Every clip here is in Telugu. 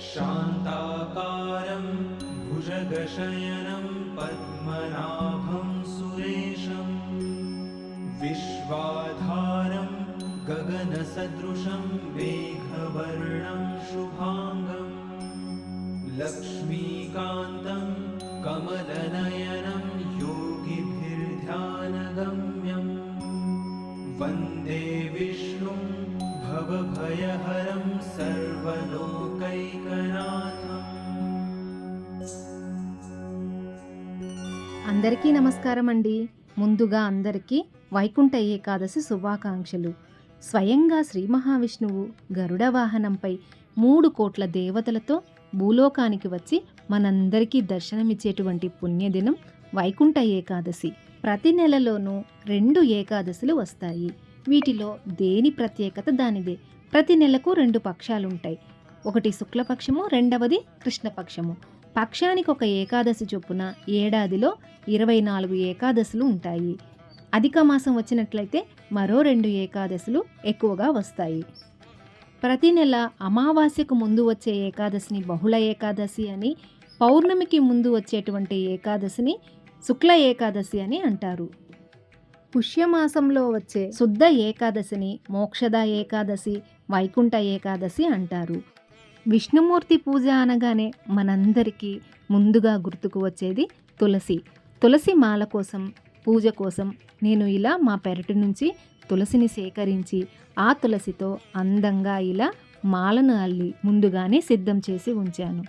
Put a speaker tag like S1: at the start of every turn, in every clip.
S1: शान्ताकारं भुजगशयनं पद्मनाभं सुरेशम् विश्वाधारं गगनसदृशं मेघवर्णं शुभाङ्गम् लक्ष्मीकान्तं कमलनयनं योगिभिर्ध्यानगम्यम् वन्दे विष्णुं भवभयहरं सर्वलोकैकनाथम्
S2: అందరికీ నమస్కారం అండి ముందుగా అందరికీ వైకుంఠ ఏకాదశి శుభాకాంక్షలు. స్వయంగా శ్రీ మహావిష్ణువు గరుడ వాహనంపై మూడు కోట్ల దేవతలతో భూలోకానికి వచ్చి మనందరికీ దర్శనమిచ్చేటువంటి పుణ్యదినం వైకుంఠ ఏకాదశి. ప్రతి నెలలోనూ రెండు ఏకాదశులు వస్తాయి. వీటిలో దేని ప్రత్యేకత దానిదే? ప్రతి నెలకు రెండు పక్షాలుంటాయి. ఒకటి శుక్లపక్షము రెండవది కృష్ణపక్షము. పక్షానికి ఒక ఏకాదశి చొప్పున ఏడాదిలో ఇరవై నాలుగు ఏకాదశులు ఉంటాయి. అధిక మాసం వచ్చినట్లయితే మరో రెండు ఏకాదశులు ఎక్కువగా వస్తాయి. ప్రతి నెల అమావాస్యకు ముందు వచ్చే ఏకాదశిని బహుళ ఏకాదశి అని పౌర్ణమికి ముందు వచ్చేటువంటి ఏకాదశిని శుక్ల ఏకాదశి అని అంటారు. పుష్యమాసంలో వచ్చే శుద్ధ ఏకాదశిని మోక్షద ఏకాదశి వైకుంఠ ఏకాదశి అంటారు. విష్ణుమూర్తి పూజ అనగానే మనందరికీ ముందుగా గుర్తుకు వచ్చేది తులసి. తులసి మాల కోసం పూజ కోసం నేను ఇలా మా పెరటి నుంచి తులసిని సేకరించి ఆ తులసితో అందంగా ఇలా మాలను అల్లి ముందుగానే సిద్ధం చేసి ఉంచాను.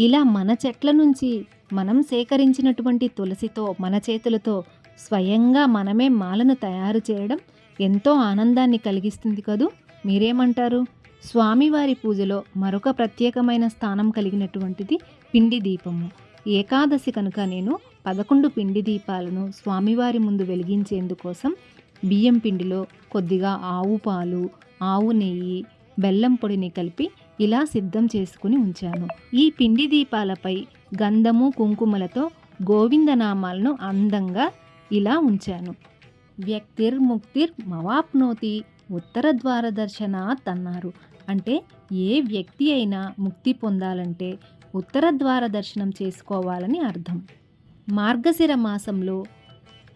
S2: ఇలా మన చెట్ల నుంచి మనం సేకరించినటువంటి తులసితో మన చేతులతో స్వయంగా మనమే మాలను తయారు చేయడం ఎంతో ఆనందాన్ని కలిగిస్తుంది కదూ? మీరేమంటారు? స్వామివారి పూజలో మరొక ప్రత్యేకమైన స్థానం కలిగినటువంటిది పిండి దీపము. ఏకాదశి కనుక నేను పదకొండు పిండి దీపాలను స్వామివారి ముందు వెలిగించేందుకోసం బియ్యం పిండిలో కొద్దిగా ఆవు పాలు ఆవు నెయ్యి బెల్లం పొడిని కలిపి ఇలా సిద్ధం చేసుకుని ఉంచాను. ఈ పిండి దీపాలపై గంధము కుంకుమలతో గోవిందనామాలను అందంగా ఇలా ఉంచాను. వ్యక్తిర్ ముక్తిర్ మవాప్నోతి ఉత్తర ద్వార దర్శనాత్ అన్నారు అంటే ఏ వ్యక్తి అయినా ముక్తి పొందాలంటే ఉత్తర ద్వార దర్శనం చేసుకోవాలని అర్థం. మార్గశిర మాసంలో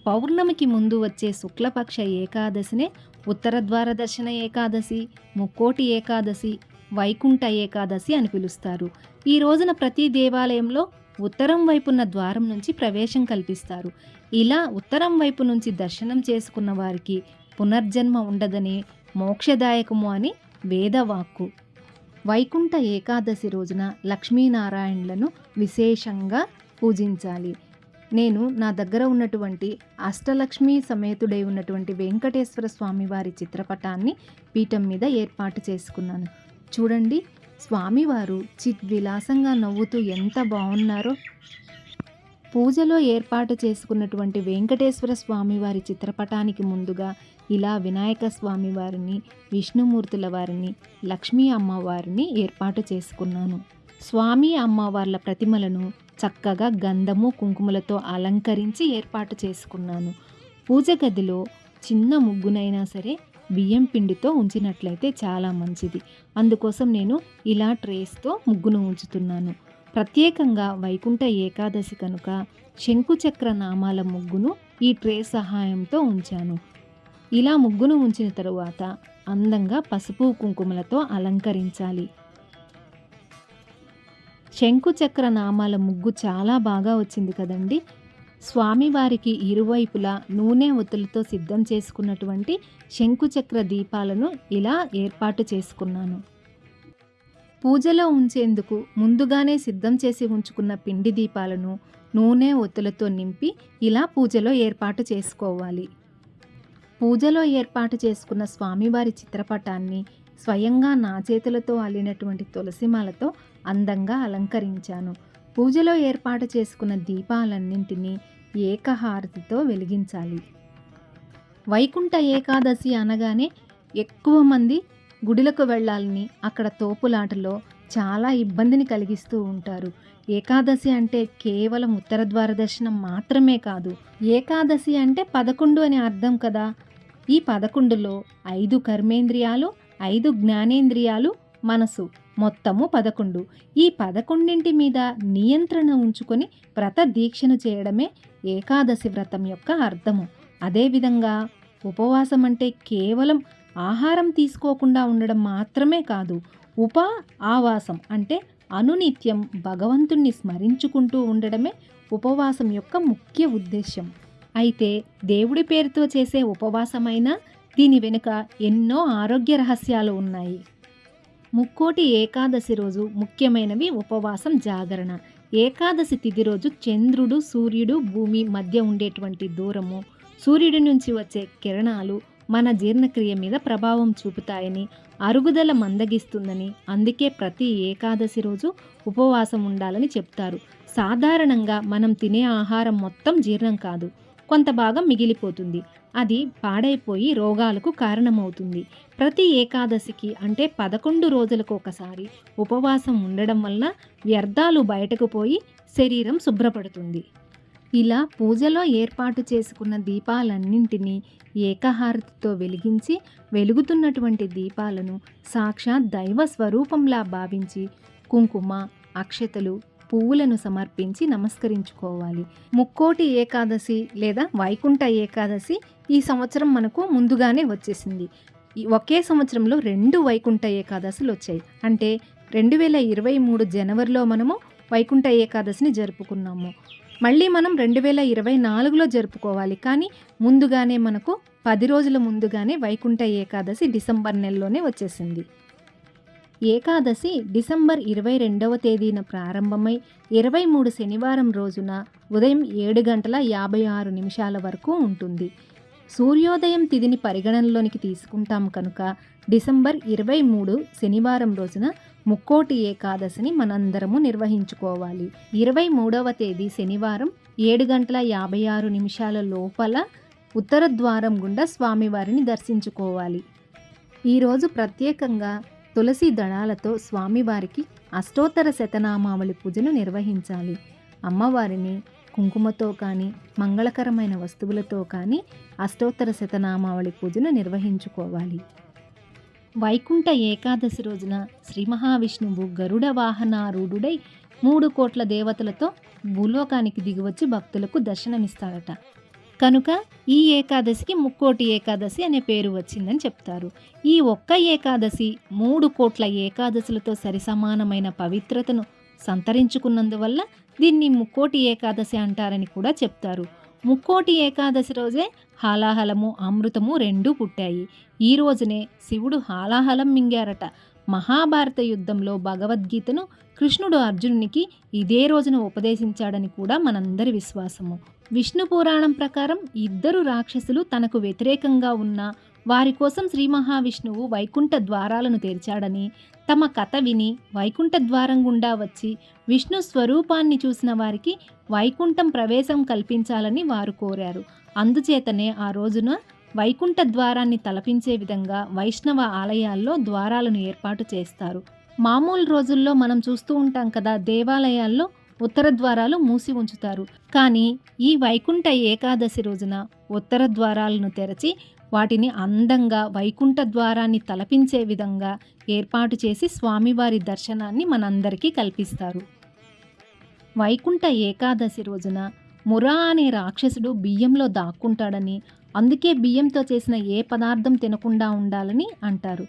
S2: పౌర్ణమికి ముందు వచ్చే శుక్లపక్ష ఏకాదశినే ఉత్తర ద్వార దర్శన ఏకాదశి ముక్కోటి ఏకాదశి వైకుంఠ ఏకాదశి అని పిలుస్తారు. ఈ రోజున ప్రతి దేవాలయంలో ఉత్తరం వైపున్న ద్వారం నుంచి ప్రవేశం కల్పిస్తారు. ఇలా ఉత్తరం వైపు నుంచి దర్శనం చేసుకున్న వారికి పునర్జన్మ ఉండదని మోక్షదాయకము అని వేదవాక్కు. వైకుంఠ ఏకాదశి రోజున లక్ష్మీనారాయణులను విశేషంగా పూజించాలి. నేను నా దగ్గర ఉన్నటువంటి అష్టలక్ష్మి సమేతుడై ఉన్నటువంటి వెంకటేశ్వర స్వామి వారి చిత్రపటాన్ని పీఠం మీద ఏర్పాటు చేసుకున్నాను. చూడండి స్వామివారు చిద్విలాసంగా నవ్వుతూ ఎంత బాగున్నారో పూజలో ఏర్పాటు చేసుకున్నటువంటి వెంకటేశ్వర స్వామివారి చిత్రపటానికి ముందుగా ఇలా వినాయక స్వామి వారిని విష్ణుమూర్తుల వారిని లక్ష్మీ అమ్మవారిని ఏర్పాటు చేసుకున్నాను. స్వామి అమ్మవార్ల ప్రతిమలను చక్కగా గంధము కుంకుమలతో అలంకరించి ఏర్పాటు చేసుకున్నాను. పూజ గదిలో చిన్న ముగ్గునైనా సరే బియ్యం పిండితో ఉంచినట్లయితే చాలా మంచిది. అందుకోసం నేను ఇలా ట్రేస్తో ముగ్గును ఉంచుతున్నాను. ప్రత్యేకంగా వైకుంఠ ఏకాదశి కనుక శంకుచక్ర నామాల ముగ్గును ఈ ట్రే సహాయంతో ఉంచాను. ఇలా ముగ్గును ఉంచిన తరువాత అందంగా పసుపు కుంకుమలతో అలంకరించాలి. శంకుచక్ర నామాల ముగ్గు చాలా బాగా వచ్చింది కదండి. స్వామివారికి ఇరువైపులా నూనె ఒత్తులతో సిద్ధం చేసుకున్నటువంటి శంకుచక్ర దీపాలను ఇలా ఏర్పాటు చేసుకున్నాను. పూజలో ఉంచేందుకు ముందుగానే సిద్ధం చేసి ఉంచుకున్న పిండి దీపాలను నూనె ఒత్తులతో నింపి ఇలా పూజలో ఏర్పాటు చేసుకోవాలి. పూజలో ఏర్పాటు చేసుకున్న స్వామివారి చిత్రపటాన్ని స్వయంగా నా చేతులతో అల్లినటువంటి తులసిమాలతో అందంగా అలంకరించాను. పూజలో ఏర్పాటు చేసుకున్న దీపాలన్నింటినీ ఏకహారతితో వెలిగించాలి. వైకుంఠ ఏకాదశి అనగానే ఎక్కువ మంది గుడిలకు వెళ్ళాలని అక్కడ తోపులాటలో చాలా ఇబ్బందిని కలిగిస్తూ ఉంటారు. ఏకాదశి అంటే కేవలం ఉత్తర ద్వార దర్శనం మాత్రమే కాదు. ఏకాదశి అంటే పదకొండు అని అర్థం కదా? ఈ పదకొండులో ఐదు కర్మేంద్రియాలు ఐదు జ్ఞానేంద్రియాలు మనసు మొత్తము పదకొండు. ఈ పదకొండింటి మీద నియంత్రణ ఉంచుకొని వ్రత దీక్షను చేయడమే ఏకాదశి వ్రతం యొక్క అర్థము. అదేవిధంగా ఉపవాసం అంటే కేవలం ఆహారం తీసుకోకుండా ఉండడం మాత్రమే కాదు ఉప ఆవాసం అంటే అనునిత్యం భగవంతుణ్ణి స్మరించుకుంటూ ఉండడమే ఉపవాసం యొక్క ముఖ్య ఉద్దేశ్యం. అయితే దేవుడి పేరుతో చేసే ఉపవాసమైనా దీని వెనుక ఎన్నో ఆరోగ్య రహస్యాలు ఉన్నాయి. ముక్కోటి ఏకాదశి రోజు ముఖ్యమైనవి ఉపవాసం జాగరణ. ఏకాదశి తిథి రోజు చంద్రుడు సూర్యుడు భూమి మధ్య ఉండేటువంటి దూరము. సూర్యుడి నుంచి వచ్చే కిరణాలు మన జీర్ణక్రియ మీద ప్రభావం చూపుతాయని అరుగుదల మందగిస్తుందని అందుకే ప్రతి ఏకాదశి రోజు ఉపవాసం ఉండాలని చెప్తారు. సాధారణంగా మనం తినే ఆహారం మొత్తం జీర్ణం కాదు. కొంత భాగం మిగిలిపోతుంది. అది పాడైపోయి రోగాలకు కారణమవుతుంది. ప్రతి ఏకాదశికి అంటే పదకొండు రోజులకు ఒకసారి ఉపవాసం ఉండడం వల్ల వ్యర్థాలు బయటకు పోయి శరీరం శుభ్రపడుతుంది. ఇలా పూజలో ఏర్పాటు చేసుకున్న దీపాలన్నింటినీ ఏకహారతితో వెలిగించి వెలుగుతున్నటువంటి దీపాలను సాక్షాత్ దైవ స్వరూపంలా భావించి కుంకుమ అక్షతలు పువ్వులను సమర్పించి నమస్కరించుకోవాలి. ముక్కోటి ఏకాదశి లేదా వైకుంఠ ఏకాదశి ఈ సంవత్సరం మనకు ముందుగానే వచ్చేసింది. ఒకే సంవత్సరంలో రెండు వైకుంఠ ఏకాదశులు వచ్చాయి. అంటే రెండు వేల ఇరవై మూడు జనవరిలో మనము వైకుంఠ ఏకాదశిని జరుపుకున్నాము. మళ్ళీ మనం రెండు వేల ఇరవై నాలుగులో జరుపుకోవాలి. కానీ ముందుగానే మనకు పది రోజుల ముందుగానే వైకుంఠ ఏకాదశి డిసెంబర్ నెలలోనే వచ్చేసింది. ఏకాదశి డిసెంబర్ ఇరవై రెండవ తేదీన ప్రారంభమై ఇరవై మూడు శనివారం రోజున ఉదయం ఏడు గంటల యాభై ఆరు నిమిషాల వరకు ఉంటుంది. సూర్యోదయం తిథిని పరిగణనలోనికి తీసుకుంటాం కనుక డిసెంబర్ ఇరవై మూడు శనివారం రోజున ముక్కోటి ఏకాదశిని మనందరము నిర్వహించుకోవాలి. ఇరవై మూడవ తేదీ శనివారం ఏడు గంటల యాభై ఆరు నిమిషాల లోపల ఉత్తర ద్వారం గుండా స్వామివారిని దర్శించుకోవాలి. ఈరోజు ప్రత్యేకంగా తులసి దళాలతో స్వామివారికి అష్టోత్తర శతనామావళి పూజను నిర్వహించాలి. అమ్మవారిని కుంకుమతో కానీ మంగళకరమైన వస్తువులతో కానీ అష్టోత్తర శతనామావళి పూజను నిర్వహించుకోవాలి. వైకుంఠ ఏకాదశి రోజున శ్రీ మహావిష్ణువు గరుడ వాహనారూఢుడై మూడు కోట్ల దేవతలతో భూలోకానికి దిగివచ్చి భక్తులకు దర్శనమిస్తాడట. కనుక ఈ ఏకాదశికి ముక్కోటి ఏకాదశి అనే పేరు వచ్చిందని చెప్తారు. ఈ ఒక్క ఏకాదశి మూడు కోట్ల ఏకాదశులతో సరిసమానమైన పవిత్రతను సంతరించుకున్నందువల్ల దీన్ని ముక్కోటి ఏకాదశి అంటారని కూడా చెప్తారు. ముక్కోటి ఏకాదశి రోజే హాలాహలము అమృతము రెండూ పుట్టాయి. ఈ రోజునే శివుడు హాలాహలం మింగారట. మహాభారత యుద్ధంలో భగవద్గీతను కృష్ణుడు అర్జునునికి ఇదే రోజున ఉపదేశించాడని కూడా మనందరి విశ్వాసము. విష్ణు పురాణం ప్రకారం ఇద్దరు రాక్షసులు తనకు వ్యతిరేకంగా ఉన్న వారి కోసం శ్రీ మహావిష్ణువు వైకుంఠ ద్వారాలను తెరిచాడని తమ కథ విని వైకుంఠ ద్వారం గుండా వచ్చి విష్ణు స్వరూపాన్ని చూసిన వారికి వైకుంఠం ప్రవేశం కల్పించాలని వారు కోరారు. అందుచేతనే ఆ రోజున వైకుంఠ ద్వారాన్ని తలపించే విధంగా వైష్ణవ ఆలయాల్లో ద్వారాలను ఏర్పాటు చేస్తారు. మామూలు రోజుల్లో మనం చూస్తూ ఉంటాం కదా దేవాలయాల్లో ఉత్తర ద్వారాలు మూసి ఉంచుతారు. కానీ ఈ వైకుంఠ ఏకాదశి రోజున ఉత్తర ద్వారాలను తెరచి వాటిని అందంగా వైకుంఠ ద్వారాన్ని తలపించే విధంగా ఏర్పాటు చేసి స్వామివారి దర్శనాన్ని మనందరికీ కల్పిస్తారు. వైకుంఠ ఏకాదశి రోజున మురా అనే రాక్షసుడు బియ్యంలో దాక్కుంటాడని అందుకే బియ్యంతో చేసిన ఏ పదార్థం తినకుండా ఉండాలని అంటారు.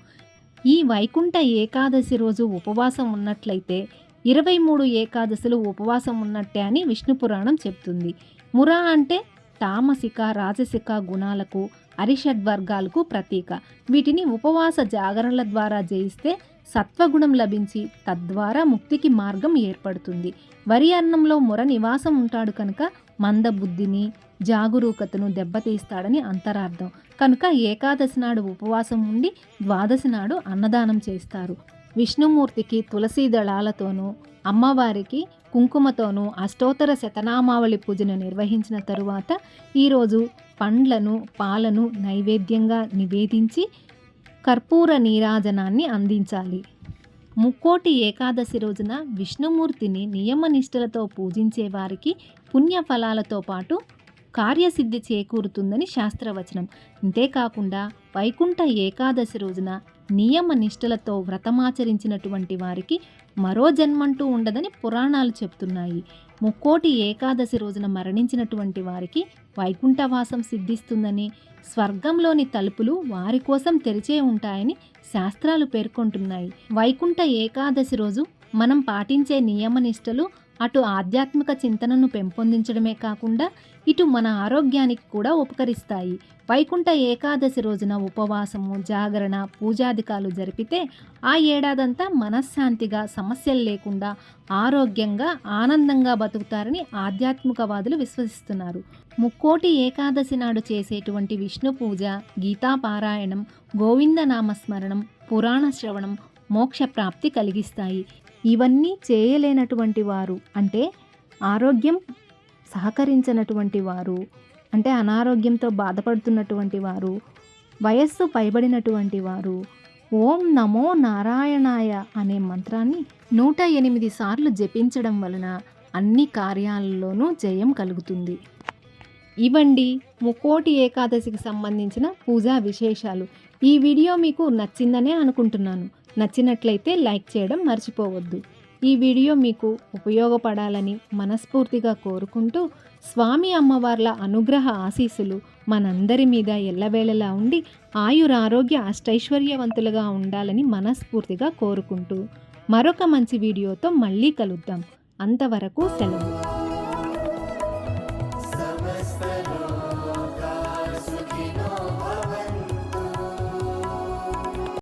S2: ఈ వైకుంఠ ఏకాదశి రోజు ఉపవాసం ఉన్నట్లయితే ఇరవై మూడు ఏకాదశులు ఉపవాసం ఉన్నట్టే అని విష్ణు పురాణం చెప్తుంది. మురా అంటే తామసిక రాజసిక గుణాలకు అరిషడ్ వర్గాలకు ప్రతీక. వీటిని ఉపవాస జాగరణల ద్వారా జయిస్తే సత్వగుణం లభించి తద్వారా ముక్తికి మార్గం ఏర్పడుతుంది. వరి అన్నంలో మొర నివాసం ఉంటాడు కనుక మందబుద్ధిని జాగరూకతను దెబ్బతీస్తాడని అంతరార్థం. కనుక ఏకాదశి నాడు ఉపవాసం ఉండి ద్వాదశి నాడు అన్నదానం చేస్తారు. విష్ణుమూర్తికి తులసీ దళాలతోనూ అమ్మవారికి కుంకుమతోనూ అష్టోత్తర శతనామావళి పూజను నిర్వహించిన తరువాత ఈరోజు పండ్లను పాలను నైవేద్యంగా నివేదించి కర్పూర నీరాజనాన్ని అందించాలి. ముక్కోటి ఏకాదశి రోజున విష్ణుమూర్తిని నియమనిష్టలతో పూజించే వారికి పుణ్యఫలాలతో పాటు కార్యసిద్ధి చేకూరుతుందని శాస్త్రవచనం. అంతేకాకుండా వైకుంఠ ఏకాదశి రోజున నియమ నిష్ఠలతో వ్రతమాచరించినటువంటి వారికి మరో జన్మంటూ ఉండదని పురాణాలు చెప్తున్నాయి. ముక్కోటి ఏకాదశి రోజున మరణించినటువంటి వారికి వైకుంఠవాసం సిద్ధిస్తుందని స్వర్గంలోని తలుపులు వారి కోసం తెరిచే ఉంటాయని శాస్త్రాలు పేర్కొంటున్నాయి. వైకుంఠ ఏకాదశి రోజు మనం పాటించే నియమనిష్టలు అటు ఆధ్యాత్మిక చింతనను పెంపొందించడమే కాకుండా ఇటు మన ఆరోగ్యానికి కూడా ఉపకరిస్తాయి. వైకుంఠ ఏకాదశి రోజున ఉపవాసము జాగరణ పూజాధికాలు జరిపితే ఆ ఏడాదంతా మనశ్శాంతిగా సమస్యలు లేకుండా ఆరోగ్యంగా ఆనందంగా బతుకుతారని ఆధ్యాత్మికవాదులు విశ్వసిస్తున్నారు. ముక్కోటి ఏకాదశి నాడు చేసేటువంటి విష్ణు పూజ గీతా పారాయణం గోవింద నామస్మరణం పురాణ శ్రవణం మోక్ష ప్రాప్తి కలిగిస్తాయి. ఇవన్నీ చేయలేనటువంటి వారు. అంటే ఆరోగ్యం సహకరించినటువంటి వారు. అంటే అనారోగ్యంతో బాధపడుతున్నటువంటి వారు. వయస్సు పైబడినటువంటి వారు. ఓం నమో నారాయణాయ అనే మంత్రాన్ని నూట ఎనిమిది సార్లు జపించడం వలన అన్ని కార్యాలలోనూ జయం కలుగుతుంది. ఇవండి ముక్కోటి ఏకాదశికి సంబంధించిన పూజా విశేషాలు. ఈ వీడియో మీకు నచ్చిందనే అనుకుంటున్నాను. నచ్చినట్లయితే లైక్ చేయడం మర్చిపోవద్దు. ఈ వీడియో మీకు ఉపయోగపడాలని మనస్ఫూర్తిగా కోరుకుంటూ స్వామి అమ్మవార్ల అనుగ్రహ ఆశీస్సులు మనందరి మీద ఎల్లవేళలా ఉండి ఆయురారోగ్య అష్టైశ్వర్యవంతులుగా ఉండాలని మనస్ఫూర్తిగా కోరుకుంటూ మరొక మంచి వీడియోతో మళ్ళీ కలుద్దాం. అంతవరకు సెలవు.